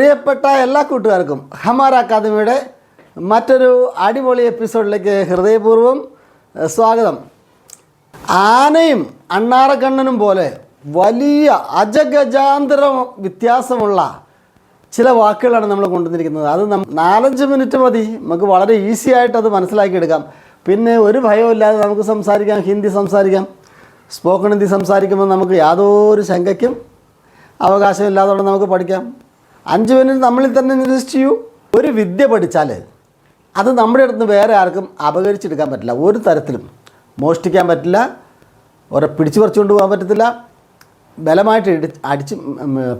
പ്രിയപ്പെട്ട എല്ലാ കൂട്ടുകാർക്കും ഹമാർ അക്കാദമിയുടെ മറ്റൊരു അടിപൊളി എപ്പിസോഡിലേക്ക് ഹൃദയപൂർവം സ്വാഗതം. ആനയും അണ്ണാറക്കണ്ണനും പോലെ വലിയ അജഗജാന്തര വ്യത്യാസമുള്ള ചില വാക്കുകളാണ് നമ്മൾ കൊണ്ടുവന്നിരിക്കുന്നത്. അത് നാലഞ്ച് മിനിറ്റ് മതി. നമുക്ക് വളരെ ഈസി ആയിട്ട് അത് മനസ്സിലാക്കിയെടുക്കാം. പിന്നെ ഒരു ഭയമില്ലാതെ നമുക്ക് സംസാരിക്കാം. ഹിന്ദി സംസാരിക്കാം. സ്പോക്കൺ ഹിന്ദി സംസാരിക്കുമ്പോൾ നമുക്ക് യാതൊരു ശങ്കയ്ക്കും അവകാശമില്ലാതെ നമുക്ക് പഠിക്കാം. അഞ്ച് മിനിറ്റ് നമ്മളിൽ തന്നെ ഇൻവെസ്റ്റ് ചെയ്യൂ. ഒരു വിദ്യ പഠിച്ചാൽ അത് നമ്മുടെ അടുത്ത് വേറെ ആർക്കും അപകരിച്ചെടുക്കാൻ പറ്റില്ല. ഒരു തരത്തിലും മോഷ്ടിക്കാൻ പറ്റില്ല. ഒരെ പിടിച്ചു പറിച്ചുകൊണ്ട് പോകാൻ പറ്റത്തില്ല. ബലമായിട്ട് അടിച്ച്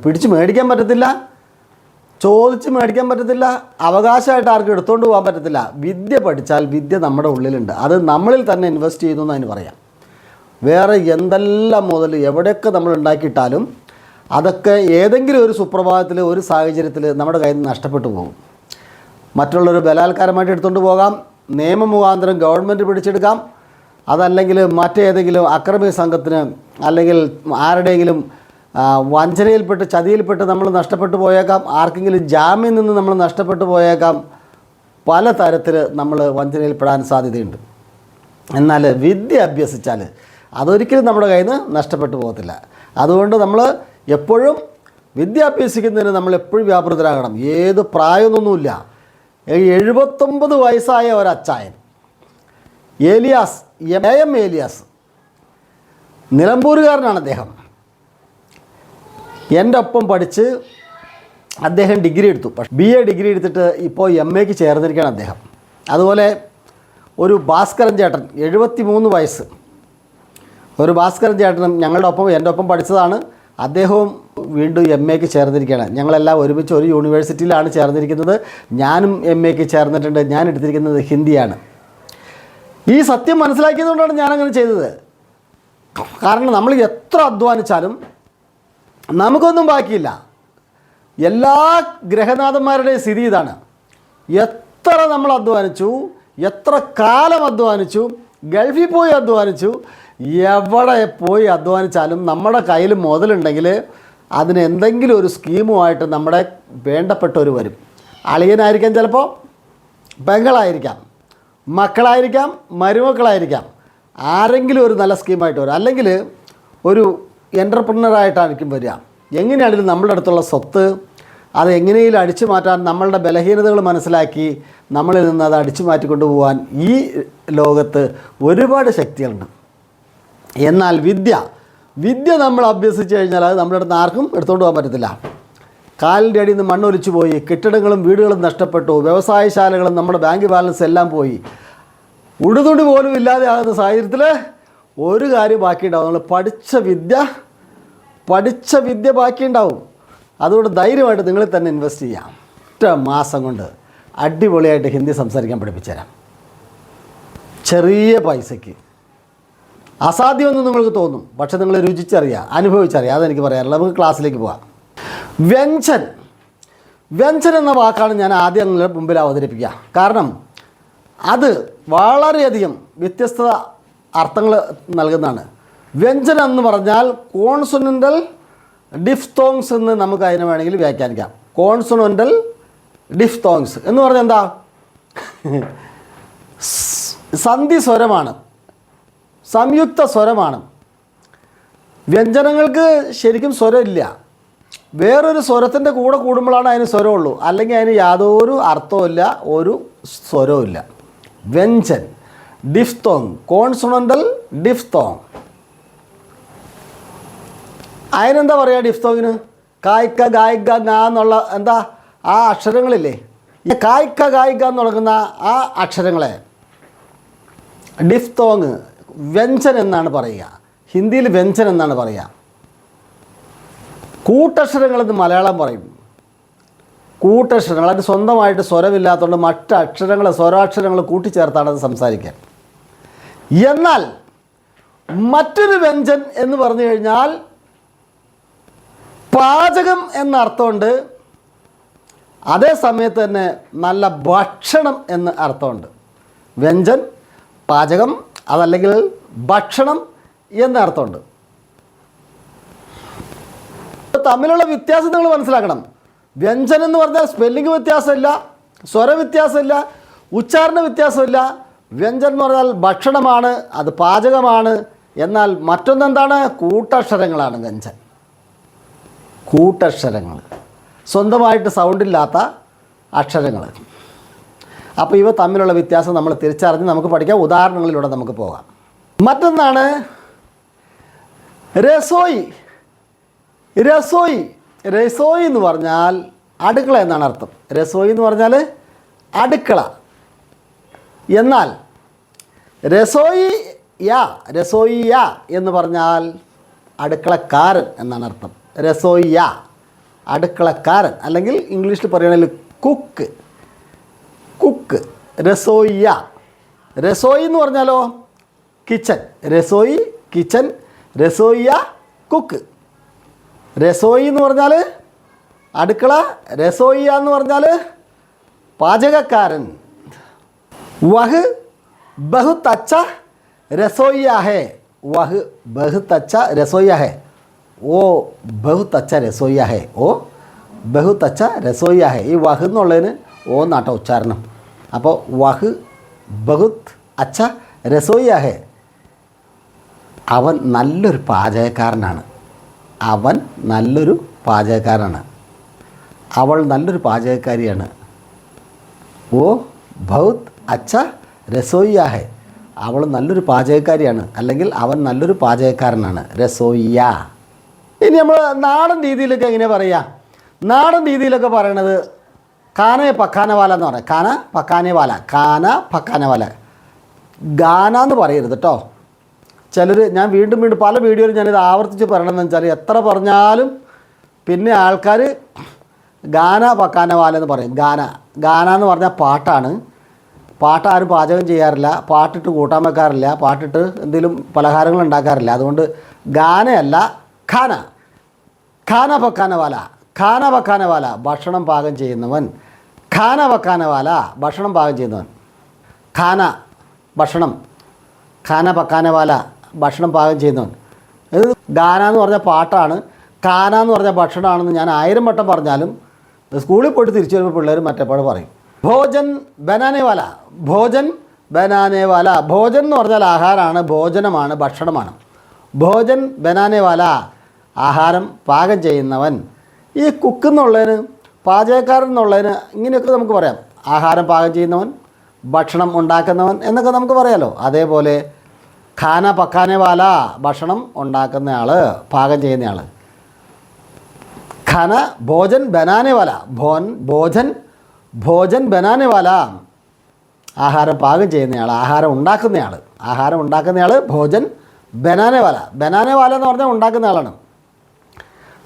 പിടിച്ച് മേടിക്കാൻ പറ്റത്തില്ല. ചോദിച്ച് മേടിക്കാൻ പറ്റത്തില്ല. അവകാശമായിട്ട് ആർക്കും എടുത്തുകൊണ്ട് പോകാൻ പറ്റത്തില്ല. വിദ്യ പഠിച്ചാൽ വിദ്യ നമ്മുടെ ഉള്ളിലുണ്ട്. അത് നമ്മളിൽ തന്നെ ഇൻവെസ്റ്റ് ചെയ്യുന്നു എന്ന് അതിന് പറയാം. വേറെ എന്തെല്ലാം മുതൽ എവിടെയൊക്കെ നമ്മൾ ഉണ്ടാക്കിയിട്ടാലും അതൊക്കെ ഏതെങ്കിലും ഒരു സുപ്രഭാതത്തിൽ ഒരു സാഹചര്യത്തിൽ നമ്മുടെ കയ്യിൽ നിന്ന് നഷ്ടപ്പെട്ടു പോകും. മറ്റുള്ളൊരു ബലാത്കാരമായിട്ട് എടുത്തുകൊണ്ട് പോകാം. നിയമമുഖാന്തരം ഗവൺമെന്റ് പിടിച്ചെടുക്കാം. അതല്ലെങ്കിൽ മറ്റേതെങ്കിലും അക്രമി സംഘത്തിന് അല്ലെങ്കിൽ ആരുടെയെങ്കിലും വഞ്ചനയിൽപ്പെട്ട് ചതിയിൽപ്പെട്ട് നമ്മൾ നഷ്ടപ്പെട്ടു പോയേക്കാം. ആർക്കെങ്കിലും ജാമ്യം നിന്ന് നമ്മൾ നഷ്ടപ്പെട്ടു പോയേക്കാം. പല തരത്തിൽ നമ്മൾ വഞ്ചനയിൽപ്പെടാൻ സാധ്യതയുണ്ട്. എന്നാൽ വിദ്യ അഭ്യസിച്ചാൽ അതൊരിക്കലും നമ്മുടെ കയ്യിൽ നിന്ന് നഷ്ടപ്പെട്ടു പോകത്തില്ല. അതുകൊണ്ട് നമ്മൾ എപ്പോഴും വിദ്യ അഭ്യസിക്കുന്നതിന് നമ്മൾ എപ്പോഴും വ്യാപൃതരാകണം. ഏത് പ്രായമൊന്നുമില്ല. എഴുപത്തൊമ്പത് വയസ്സായ ഒരച്ചായൻ ഏലിയാസ് എ. എം ഏലിയാസ് നിലമ്പൂരുകാരനാണ് അദ്ദേഹം. എന്റെ ഒപ്പം പഠിച്ച് അദ്ദേഹം ഡിഗ്രി എടുത്തു. പക്ഷേ ബി എ ഡിഗ്രി എടുത്തിട്ട് ഇപ്പോൾ എം എക്ക് ചേർന്നിരിക്കുകയാണ് അദ്ദേഹം. അതുപോലെ ഒരു ഭാസ്കരൻ ചേട്ടൻ എഴുപത്തി മൂന്ന് വയസ്സ്. ഒരു ഭാസ്കരൻ ചേട്ടനും ഞങ്ങളുടെ ഒപ്പം എന്റെ ഒപ്പം പഠിച്ചതാണ്. അദ്ദേഹവും വീണ്ടും എം എക്ക് ചേർന്നിരിക്കുകയാണ്. ഞങ്ങളെല്ലാം ഒരുമിച്ച് ഒരു യൂണിവേഴ്സിറ്റിയിലാണ് ചേർന്നിരിക്കുന്നത്. ഞാനും എം എക്ക് ചേർന്നിട്ടുണ്ട്. ഞാൻ എടുത്തിരിക്കുന്നത് ഹിന്ദിയാണ്. ഈ സത്യം മനസ്സിലാക്കിയതുകൊണ്ടാണ് ഞാനങ്ങനെ ചെയ്തത്. കാരണം നമ്മൾ എത്ര അധ്വാനിച്ചാലും നമുക്കൊന്നും ബാക്കിയില്ല. എല്ലാ ഗ്രഹനാഥന്മാരുടെയും സ്ഥിതി ഇതാണ്. എത്ര നമ്മൾ അധ്വാനിച്ചു എത്ര കാലം അധ്വാനിച്ചു ഗൾഫിൽ പോയി അധ്വാനിച്ചു എവിടെ പോയി അധ്വാനിച്ചാലും നമ്മുടെ കയ്യിൽ മുതലുണ്ടെങ്കിൽ അതിന് എന്തെങ്കിലും ഒരു സ്കീമുമായിട്ട് നമ്മുടെ വേണ്ടപ്പെട്ടവർ വരും. അളിയനായിരിക്കാം ചിലപ്പോൾ പെങ്ങളായിരിക്കാം മക്കളായിരിക്കാം മരുമക്കളായിരിക്കാം. ആരെങ്കിലും ഒരു നല്ല സ്കീമായിട്ട് വരും. അല്ലെങ്കിൽ ഒരു എന്റർപ്രണറായിട്ടായിരിക്കും വരിക. എങ്ങനെയാണെങ്കിലും നമ്മുടെ അടുത്തുള്ള സ്വത്ത് അത് എങ്ങനെയും അടിച്ചു മാറ്റാൻ നമ്മളുടെ ബലഹീനതകൾ മനസ്സിലാക്കി നമ്മളിൽ നിന്ന് അത് അടിച്ചു മാറ്റിക്കൊണ്ടു പോകാൻ ഈ ലോകത്ത് ഒരുപാട് ശക്തികളുണ്ട്. എന്നാൽ വിദ്യ വിദ്യ നമ്മൾ അഭ്യസിച്ച് കഴിഞ്ഞാൽ അത് നമ്മുടെ അടുത്ത് ആർക്കും എടുത്തുകൊണ്ട് പോകാൻ പറ്റത്തില്ല. കാലിന്റെ അടിയിൽ നിന്ന് മണ്ണൊലിച്ചു പോയി കെട്ടിടങ്ങളും വീടുകളും നഷ്ടപ്പെട്ടു വ്യവസായശാലകളും നമ്മുടെ ബാങ്ക് ബാലൻസ് എല്ലാം പോയി. ഉടുതുണി പോലും ഇല്ലാതെ ആകുന്ന സാഹചര്യത്തിൽ ഒരു കാര്യം ബാക്കിയുണ്ടാവും. നമ്മൾ പഠിച്ച വിദ്യ പഠിച്ച വിദ്യ ബാക്കിയുണ്ടാവും. അതുകൊണ്ട് ധൈര്യമായിട്ട് നിങ്ങളിൽ തന്നെ ഇൻവെസ്റ്റ് ചെയ്യാം. ഒറ്റ മാസം കൊണ്ട് അടിപൊളിയായിട്ട് ഹിന്ദി സംസാരിക്കാൻ പഠിപ്പിച്ചു തരാം ചെറിയ പൈസയ്ക്ക്. അസാധ്യമെന്ന് നിങ്ങൾക്ക് തോന്നും പക്ഷെ നിങ്ങൾ രുചിച്ചറിയുക അനുഭവിച്ചറിയുക അതെനിക്ക് പറയാനുള്ളത്. നമുക്ക് ക്ലാസ്സിലേക്ക് പോകാം. വ്യഞ്ജൻ. വ്യഞ്ജൻ എന്ന വാക്കാണ് ഞാൻ ആദ്യം നിങ്ങളുടെ മുമ്പിൽ അവതരിപ്പിക്കുക. കാരണം അത് വളരെയധികം വ്യത്യസ്ത അർത്ഥങ്ങൾ നൽകുന്നതാണ്. വ്യഞ്ജൻ എന്ന് പറഞ്ഞാൽ കോൺസൊനന്റൽ ഡിഫ്തോങ്സ് എന്ന് നമുക്ക് അതിനെ വേണമെങ്കിൽ വ്യാഖ്യാനിക്കാം. കോൺസൊനന്റൽ ഡിഫ്തോങ്സ് എന്ന് പറഞ്ഞാൽ എന്താ? സന്ധി സ്വരമാണ് സംയുക്ത സ്വരമാണ്. വ്യഞ്ജനങ്ങൾക്ക് ശരിക്കും സ്വരമില്ല. വേറൊരു സ്വരത്തിന്റെ കൂടെ കൂടുമ്പോഴാണ് അതിന് സ്വരമുള്ളൂ. അല്ലെങ്കിൽ അതിന് യാതൊരു അർത്ഥവുമില്ല ഒരു സ്വരവുമില്ല വ്യഞ്ജൻ ഡിഫ്തോങ് കോൺസണന്റൽ ഡിഫ്തോങ്. അതിനെന്താ പറയുക ഡിഫ്തോങ്ങിന്? കായ്ക്ക ഗായിക്ക ഗ എന്നുള്ള എന്താ? ആ അക്ഷരങ്ങളില്ലേ? ഈ കായ്ക്ക ഗായിക്ക എന്ന് തുടങ്ങുന്ന ആ അക്ഷരങ്ങളെ. ഡിഫ്തോങ് വ്യഞ്ജൻ എന്നാണ് പറയുക. ഹിന്ദിയിൽ വ്യഞ്ജൻ എന്നാണ് പറയുക. കൂട്ടക്ഷരങ്ങളെന്ന് മലയാളം പറയും. കൂട്ടക്ഷരങ്ങൾ അതിന് സ്വന്തമായിട്ട് സ്വരമില്ലാത്തതുകൊണ്ട് മറ്റ് അക്ഷരങ്ങൾ സ്വരാക്ഷരങ്ങൾ കൂട്ടിച്ചേർത്താണ് അത് സംസാരിക്കാൻ എന്നാൽ മറ്റൊരു വ്യഞ്ജൻ എന്ന് പറഞ്ഞു കഴിഞ്ഞാൽ പാചകം എന്ന അർത്ഥമുണ്ട്. അതേ സമയത്ത് തന്നെ നല്ല ഭക്ഷണം എന്ന് അർത്ഥമുണ്ട്. വ്യഞ്ജൻ പാചകം അതല്ലെങ്കിൽ ഭക്ഷണം എന്നർത്ഥമുണ്ട്. തമ്മിലുള്ള വ്യത്യാസം നിങ്ങൾ മനസ്സിലാക്കണം. വ്യഞ്ജനം എന്ന് പറഞ്ഞാൽ സ്പെല്ലിംഗ് വ്യത്യാസമില്ല സ്വര വ്യത്യാസമില്ല ഉച്ചാരണ വ്യത്യാസമില്ല. വ്യഞ്ജനം എന്ന് പറഞ്ഞാൽ ഭക്ഷണമാണ് അത് പാചകമാണ്. എന്നാൽ മറ്റൊന്നെന്താണ്? കൂട്ടക്ഷരങ്ങളാണ് വ്യഞ്ജൻ കൂട്ടക്ഷരങ്ങൾ. സ്വന്തമായിട്ട് സൗണ്ടില്ലാത്ത അക്ഷരങ്ങൾ. അപ്പോൾ ഇവ തമ്മിലുള്ള വ്യത്യാസം നമ്മൾ തിരിച്ചറിഞ്ഞ് നമുക്ക് പഠിക്കാം. ഉദാഹരണങ്ങളിലൂടെ നമുക്ക് പോകാം. മറ്റൊന്നാണ് രസോയി. രസോയി. രസോയി എന്ന് പറഞ്ഞാൽ അടുക്കള എന്നാണ് അർത്ഥം. രസോയി എന്ന് പറഞ്ഞാൽ അടുക്കള. എന്നാൽ രസോയി യാ രസോയി യാ എന്ന് പറഞ്ഞാൽ അടുക്കളക്കാരൻ എന്നാണ് അർത്ഥം. രസോയി യാ അടുക്കളക്കാരൻ. അല്ലെങ്കിൽ ഇംഗ്ലീഷിൽ പറയുകയാണെങ്കിൽ കുക്ക് കുക്ക് രസോയ്യ. രസോയി എന്ന് പറഞ്ഞാലോ? കിച്ചൻ. രസോയി കിച്ചൻ രസോയ്യ കുക്ക്. രസോയി എന്ന് പറഞ്ഞാൽ അടുക്കള രസോയ്യ എന്ന് പറഞ്ഞാൽ പാചകക്കാരൻ. വഹ് ബഹുത് അച്ച രസോയിയ വഹ് ബഹുത് അച്ച രസോയിയ ഓ ബഹുത് അച്ച രസോയിയ ഓ ബഹുത് അച്ച രസോയിയ ഈ വഹ് എന്നുള്ളതിന് ഓ എന്നാട്ടോ ഉച്ചാരണം. അപ്പോൾ വഹ് ബഹുത് അച്ച രസോയിയ ഹേ അവൻ നല്ലൊരു പാചകക്കാരനാണ്. അവൻ നല്ലൊരു പാചകക്കാരനാണ്. അവൾ നല്ലൊരു പാചകക്കാരിയാണ്. ഓ ബൗത്ത് അച്ഛ രസോയ്യാഹേ. അവൾ നല്ലൊരു പാചകക്കാരിയാണ്. അല്ലെങ്കിൽ അവൻ നല്ലൊരു പാചകക്കാരനാണ്. രസോയ്യ. ഇനി നമ്മൾ നാടൻ രീതിയിലൊക്കെ എങ്ങനെ പറയുക നാടൻ രീതിയിലൊക്കെ പറയണത് കാനയെ പക്കാനവാല എന്ന് പറയാം. കാന പക്കാനവാല. കാന പക്കാനവാല. ഗാന എന്ന് പറയരുത് കേട്ടോ ചിലർ ഞാൻ വീണ്ടും വീണ്ടും പല വീഡിയോയിലും ഞാനിത് ആവർത്തിച്ച് പറയണമെന്ന് വെച്ചാൽ എത്ര പറഞ്ഞാലും പിന്നെ ആൾക്കാർ ഗാന പക്കാനവാല എന്ന് പറയും. ഗാന. ഗാന എന്ന് പറഞ്ഞാൽ പാട്ടാണ്. പാട്ട് ആരും പാചകം ചെയ്യാറില്ല. പാട്ടിട്ട് കൂട്ടാൻ വെക്കാറില്ല. പാട്ടിട്ട് എന്തെങ്കിലും പലഹാരങ്ങൾ ഉണ്ടാക്കാറില്ല. അതുകൊണ്ട് ഗാനയല്ല ഖാന. ഖാന പക്കാനവാല. ഖാന പക്കാനവാല. ഭക്ഷണം പാകം ചെയ്യുന്നവൻ. ഖാന പക്കാനവാല ഭക്ഷണം പാകം ചെയ്യുന്നവൻ. ഖാന ഭക്ഷണം. ഖാന പക്കാനവാല ഭക്ഷണം പാകം ചെയ്യുന്നവൻ. ഇത് ഗാന എന്ന് പറഞ്ഞ പാട്ടാണ്. ഖാന എന്ന് പറഞ്ഞ ഭക്ഷണമാണെന്ന് ഞാൻ ആയിരം വട്ടം പറഞ്ഞാലും സ്കൂളിൽ പോയിട്ട് തിരിച്ചു വരുമ്പോൾ പിള്ളേർ മറ്റേപ്പാട് പറയും. ഭോജൻ ബനാനേവാല ഭോജൻ ബനാനേവാല ഭോജൻ എന്ന് പറഞ്ഞാൽ ആഹാരമാണ് ഭോജനമാണ് ഭക്ഷണമാണ്. ഭോജൻ ബനാനേവാല ആഹാരം പാകം ചെയ്യുന്നവൻ. ഈ കുക്ക് എന്നുള്ളതിന് പാചകക്കാരൻ എന്നുള്ളതിന് ഇങ്ങനെയൊക്കെ നമുക്ക് പറയാം. ആഹാരം പാകം ചെയ്യുന്നവൻ ഭക്ഷണം ഉണ്ടാക്കുന്നവൻ എന്നൊക്കെ നമുക്ക് പറയാമല്ലോ അതേപോലെ ഖാന പക്കാനേവാല ഭക്ഷണം ഉണ്ടാക്കുന്നയാൾ പാകം ചെയ്യുന്നയാൾ ഖന ഭോജൻ ബനാനെ വാല ഭോൻ ഭോജൻ ഭോജൻ ബനാനെ വാല. ആഹാരം പാകം ചെയ്യുന്നയാൾ ആഹാരം ഉണ്ടാക്കുന്നയാൾ ആഹാരം ഉണ്ടാക്കുന്നയാൾ ഭോജൻ ബനാനെ വാല. ബനാനെ വാല എന്ന് പറഞ്ഞാൽ ഉണ്ടാക്കുന്ന ആളാണ്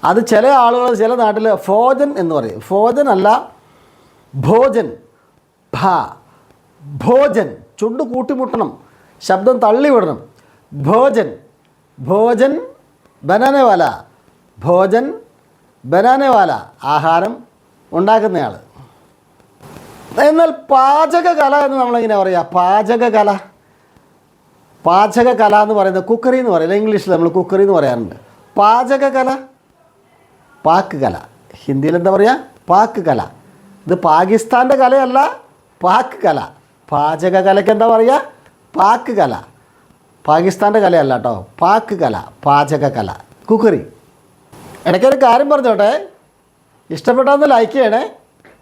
അത് ചില ആളുകൾ ചില നാട്ടിൽ ഫോജൻ എന്ന് പറയും. ഫോജൻ അല്ല ഭോജൻ. ഭ ഭോജൻ. ചുണ്ട് കൂട്ടിമുട്ടണം ശബ്ദം തള്ളിവിടണം. ഭോജൻ ഭോജൻ ബനാനവാല ഭോജൻ ബനാനവാല ആഹാരം ഉണ്ടാക്കുന്നയാൾ എന്നാൽ പാചകകല എന്ന് നമ്മളിങ്ങനെ പറയുക പാചകകല പാചകകല എന്ന് പറയുന്നത് കുക്കറി എന്ന് പറയില്ല ഇംഗ്ലീഷിൽ നമ്മൾ കുക്കറി എന്ന് പറയാറുണ്ട്. പാചകകല പാക്ക് കല. ഹിന്ദിയിൽ എന്താ പറയുക പാക്ക് കല. ഇത് പാകിസ്ഥാന്റെ കലയല്ല പാക്ക് കല. പാചക കലയ്ക്ക് എന്താ പറയുക പാക്ക് കല. പാകിസ്ഥാന്റെ കലയല്ല കേട്ടോ. പാക്ക് കല പാചക കല. കുക്കറി. ഇടയ്ക്കൊരു കാര്യം പറഞ്ഞോട്ടെ? ഇഷ്ടപ്പെട്ടാന്ന് ലൈക്ക് ചെയ്യണേ.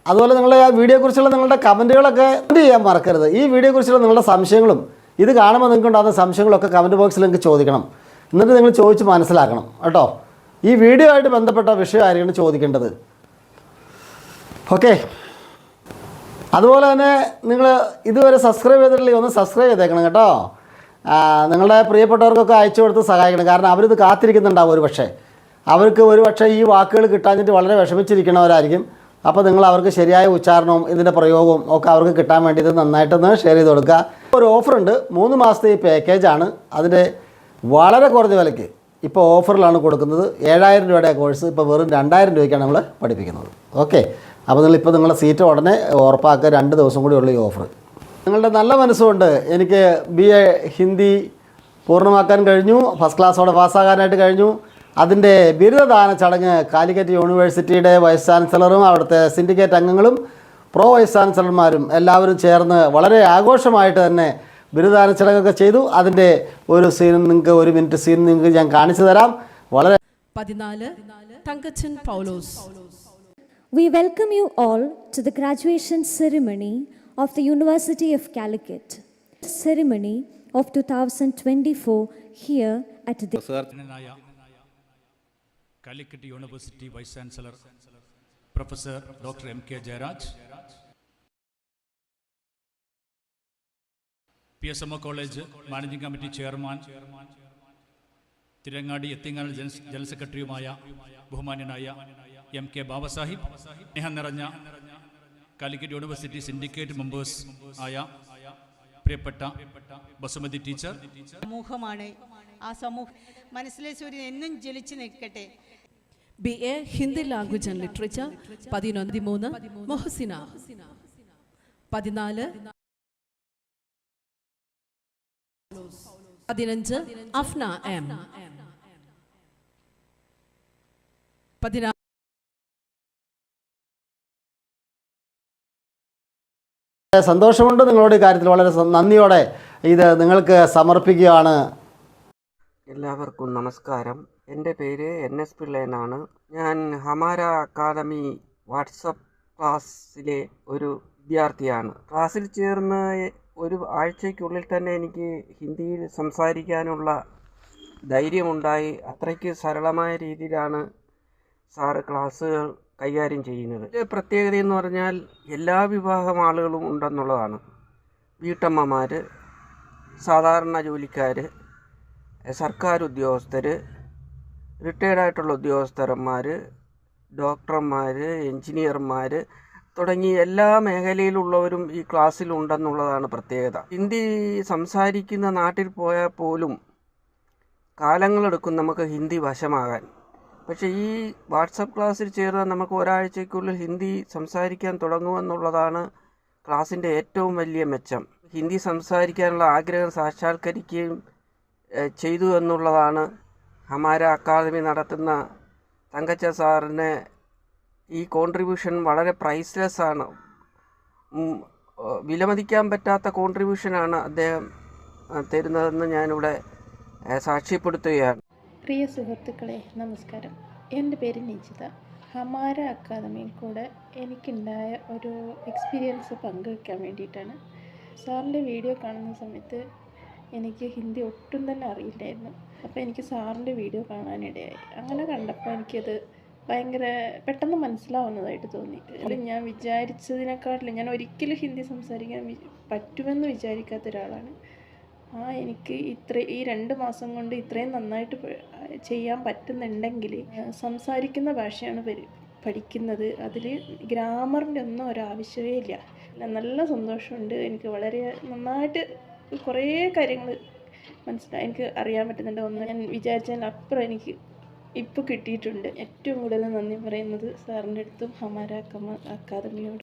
അതുപോലെ നിങ്ങൾ ആ വീഡിയോയെക്കുറിച്ചുള്ള നിങ്ങളുടെ കമന്റുകളൊക്കെ ചെയ്യാൻ മറക്കരുത്. ഈ വീഡിയോയെക്കുറിച്ചുള്ള നിങ്ങളുടെ സംശയങ്ങളും ഇത് കാണുമ്പോൾ നിങ്ങൾക്ക് ഉണ്ടാകുന്ന സംശയങ്ങളൊക്കെ കമന്റ് ബോക്സിൽ നിങ്ങൾക്ക് ചോദിക്കണം. എന്നിട്ട് നിങ്ങൾ ചോദിച്ച് മനസ്സിലാക്കണം. കേട്ടോ? ഈ വീഡിയോ ആയിട്ട് ബന്ധപ്പെട്ട വിഷയം ആയിരിക്കണം ചോദിക്കേണ്ടത്. ഓക്കെ അതുപോലെ തന്നെ നിങ്ങൾ ഇതുവരെ സബ്സ്ക്രൈബ് ചെയ്തിട്ടില്ലെങ്കിൽ ഒന്ന് സബ്സ്ക്രൈബ് ചെയ്തേക്കണം കേട്ടോ. നിങ്ങളുടെ പ്രിയപ്പെട്ടവർക്കൊക്കെ അയച്ചു കൊടുത്ത് സഹായിക്കണം. കാരണം അവരിത് കാത്തിരിക്കുന്നുണ്ടാവും ഒരു പക്ഷേ. അവർക്ക് ഒരു പക്ഷേ ഈ വാക്കുകൾ കിട്ടാഞ്ഞിട്ട് വളരെ വിഷമിച്ചിരിക്കണവരായിരിക്കും അപ്പോൾ നിങ്ങൾ അവർക്ക് ശരിയായ ഉച്ചാരണവും ഇതിന്റെ പ്രയോഗവും ഒക്കെ അവർക്ക് കിട്ടാൻ വേണ്ടി ഇത് നന്നായിട്ടൊന്ന് ഷെയർ ചെയ്ത് കൊടുക്കുക. ഒരു ഓഫറുണ്ട് മൂന്ന് മാസത്തെ ഈ പാക്കേജാണ് അതിന്റെ വളരെ കുറഞ്ഞ വിലയ്ക്ക് ഇപ്പോൾ ഓഫറിലാണ് കൊടുക്കുന്നത്. ഏഴായിരം രൂപയുടെ കോഴ്സ് ഇപ്പോൾ വെറും രണ്ടായിരം രൂപയ്ക്കാണ് നമ്മൾ പഠിപ്പിക്കുന്നത്. ഓക്കെ. അപ്പോൾ നിങ്ങളിപ്പോൾ നിങ്ങളുടെ സീറ്റ് ഉടനെ ഉറപ്പാക്കുക. രണ്ട് ദിവസം കൂടി ഉള്ള ഈ ഓഫർ നിങ്ങളുടെ നല്ല മനസ്സുകൊണ്ട് എനിക്ക് ബി എ ഹിന്ദി പൂർണമാക്കാൻ കഴിഞ്ഞു. ഫസ്റ്റ് ക്ലാസ്സോടെ പാസ്സാകാനായിട്ട് കഴിഞ്ഞു. അതിന്റെ ബിരുദദാന ചടങ്ങ് കാലിക്കറ്റ് യൂണിവേഴ്സിറ്റിയുടെ വൈസ് ചാൻസലറും അവിടുത്തെ സിൻഡിക്കേറ്റ് അംഗങ്ങളും പ്രോ വൈസ് ചാൻസലർമാരും എല്ലാവരും ചേർന്ന് വളരെ ആഘോഷമായിട്ട് തന്നെ ബിരുദദാന ചടങ്ങൊക്കെ ചെയ്തു. അതിന്റെ ഒരു സീൻ നിങ്ങൾക്ക് ഒരു മിനിറ്റ് സീൻ നിങ്ങൾക്ക് ഞാൻ കാണിച്ചു തരാം. വളരെ പതിനാല് Thankachan Paulose. We welcome you all to the graduation ceremony of the University of Calicut. Ceremony of 2024 here at the Calicut Calicut university vice chancellor professor doctor M K P S M O college managing committee chairman Tirurangadi എത്തിങ്ങാൽ ജന- general സെക്രട്ടറിയുമായ ബഹുമാന്യനായ M K Babasaheb സ്നേഹം നിറഞ്ഞ Calicut university syndicate members ആയ പ്രിയപ്പെട്ട basmati teacher. സമൂഹമാണ്. ആ സമൂഹം മനസ്സിലെ സൂര്യൻ എന്നും ജ്വലിച്ചു നിൽക്കട്ടെ. B A Hindi language and literature പതിനൊന്ന് മൂന്ന് മൊഹസിന. പതിനാല് പതിനഞ്ച് അഫ്ന എം. പതിനാറ് സന്തോഷമുണ്ട് നിങ്ങളുടെ കാര്യത്തിൽ. വളരെ നന്ദിയോടെ ഇത് നിങ്ങൾക്ക് സമർപ്പിക്കുകയാണ്. എല്ലാവർക്കും നമസ്കാരം. എന്റെ പേര് എൻ എസ് പിള്ളേനാണ് ഞാൻ ഹമാര അക്കാദമി വാട്സപ്പ് ക്ലാസ്സിലെ ഒരു വിദ്യാർത്ഥിയാണ്. ക്ലാസ്സിൽ ചേർന്ന് ഒരു ആഴ്ചയ്ക്കുള്ളിൽ തന്നെ എനിക്ക് ഹിന്ദിയിൽ സംസാരിക്കാനുള്ള ധൈര്യമുണ്ടായി. അത്രയ്ക്ക് സരളമായ രീതിയിലാണ് സാറ് ക്ലാസ്സുകൾ കൈകാര്യം ചെയ്യുന്നത്. ഇതിന്റെ പ്രത്യേകത എന്ന് പറഞ്ഞാൽ എല്ലാ വിഭാഗം ആളുകളും ഉണ്ടെന്നുള്ളതാണ്. വീട്ടമ്മമാർ സാധാരണ ജോലിക്കാർ സർക്കാർ ഉദ്യോഗസ്ഥർ റിട്ടയർഡായിട്ടുള്ള ഉദ്യോഗസ്ഥന്മാർ ഡോക്ടർമാർ എഞ്ചിനീയർമാർ തുടങ്ങി എല്ലാ മേഖലയിലുള്ളവരും ഈ ക്ലാസ്സിലുണ്ടെന്നുള്ളതാണ് പ്രത്യേകത. ഹിന്ദി സംസാരിക്കുന്ന നാട്ടിൽ പോയാൽ പോലും കാലങ്ങളെടുക്കും നമുക്ക് ഹിന്ദി വശമാകാൻ. പക്ഷേ ഈ വാട്സപ്പ് ക്ലാസ്സിൽ ചേർന്നാൽ നമുക്ക് ഒരാഴ്ചയ്ക്കുള്ളിൽ ഹിന്ദി സംസാരിക്കാൻ തുടങ്ങുമെന്നുള്ളതാണ് ക്ലാസ്സിന്റെ ഏറ്റവും വലിയ മെച്ചം. ഹിന്ദി സംസാരിക്കാനുള്ള ആഗ്രഹം സാക്ഷാത്കരിക്കുകയും ചെയ്തു എന്നുള്ളതാണ്. ഹമാര അക്കാദമി നടത്തുന്ന തങ്കച്ച സാറിന് ഈ കോൺട്രിബ്യൂഷൻ വളരെ പ്രൈസ്ലെസ് ആണ്. വിലമതിക്കാൻ പറ്റാത്ത കോൺട്രിബ്യൂഷനാണ് അദ്ദേഹം തരുന്നതെന്ന് ഞാനിവിടെ സാക്ഷ്യപ്പെടുത്തുകയാണ്. പ്രിയ സുഹൃത്തുക്കളെ നമസ്കാരം. എന്റെ പേര് നിജിത. ഹമാര അക്കാദമിയിൽ കൂടെ എനിക്കുണ്ടായ ഒരു എക്സ്പീരിയൻസ് പങ്കുവെക്കാൻ വേണ്ടിയിട്ടാണ്. സാറിന്റെ വീഡിയോ കാണുന്ന സമയത്ത് എനിക്ക് ഹിന്ദി ഒട്ടും തന്നെ അറിയില്ലായിരുന്നു. അപ്പോൾ എനിക്ക് സാറിന്റെ വീഡിയോ കാണാനിടയായി. അങ്ങനെ കണ്ടപ്പോൾ എനിക്കത് ഭയങ്കര പെട്ടെന്ന് മനസ്സിലാവുന്നതായിട്ട് തോന്നി. അല്ലെ ഞാൻ വിചാരിച്ചതിനെക്കാട്ടിലും ഞാൻ ഒരിക്കലും ഹിന്ദി സംസാരിക്കാൻ പറ്റുമെന്ന് വിചാരിക്കാത്ത ഒരാളാണ്. ആ എനിക്ക് ഇത്ര ഈ രണ്ട് മാസം കൊണ്ട് ഇത്രയും നന്നായിട്ട് ചെയ്യാൻ പറ്റുന്നുണ്ടെങ്കിൽ സംസാരിക്കുന്ന ഭാഷയാണ് പഠിക്കുന്നത്. അതിൽ ഗ്രാമറിന്റെ ഒന്നും ഒരാവശ്യമേ ഇല്ല. നല്ല സന്തോഷമുണ്ട്. എനിക്ക് വളരെ നന്നായിട്ട് കുറേ കാര്യങ്ങൾ മനസ്സിലായി എനിക്ക് അറിയാൻ പറ്റുന്നുണ്ട്. ഒന്ന് ഞാൻ വിചാരിച്ചതിനപ്പുറം എനിക്ക് ഇപ്പോൾ കിട്ടിയിട്ടുണ്ട്. ഏറ്റവും കൂടുതൽ നന്ദി പറയുന്നത് സാറിന്റെ അടുത്തും ഹമാര അക്കാദമിയോട്.